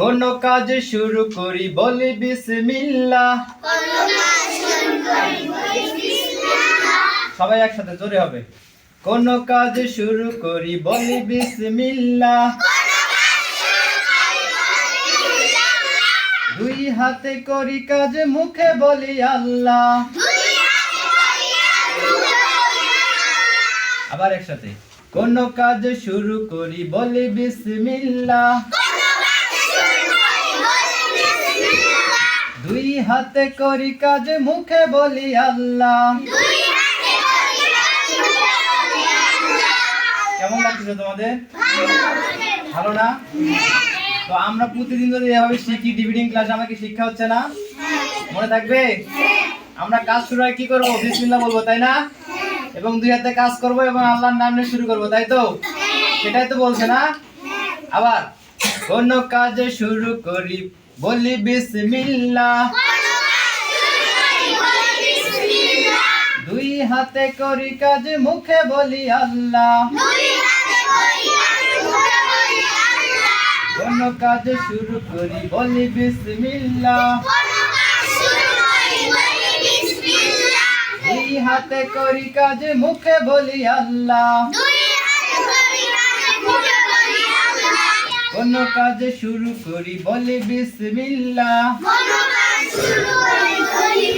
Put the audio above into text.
কোন কাজ শুরু করি বলি বিসমিল্লাহ। সবাই একসাথে জোরে হবে। কোন কাজ শুরু করি বলি বিসমিল্লাহ। দুই হাতে করি কাজ মুখে বলি আল্লাহ। আবার একসাথে। কোন কাজ শুরু করি বলি বিসমিল্লাহ। দুই হাতে করি কাজ, মুখে বলি আল্লাহ। কেমন লাগছে তোমাদের? ভালো না? তো আমরা প্রতিদিন যদি এভাবে শিখি, ডিভিডিং ক্লাস, আমাকে শিক্ষা হচ্ছে না? মনে থাকবে? আমরা কাজ শুরু হয় কি করব? বিসমিল্লাহ বলব, তাই না? এবং দুই হাতে কাজ করব এবং আল্লাহর নাম নিয়ে শুরু করব, তাই তো? সেটাই তো বলছে না? আবার, কোন কাজ শুরু করি, বলি বিসমিল্লাহ। দুই হাতে করি কাজ, মুখে বলি আল্লাহ। কোন কাজ শুরু করি, বলি বিসমিল্লাহ। হাতে করি কাজ মুখে বলি আল্লাহ। কোন কাজ শুরু করি বলি বিসমিল্লাহ। করি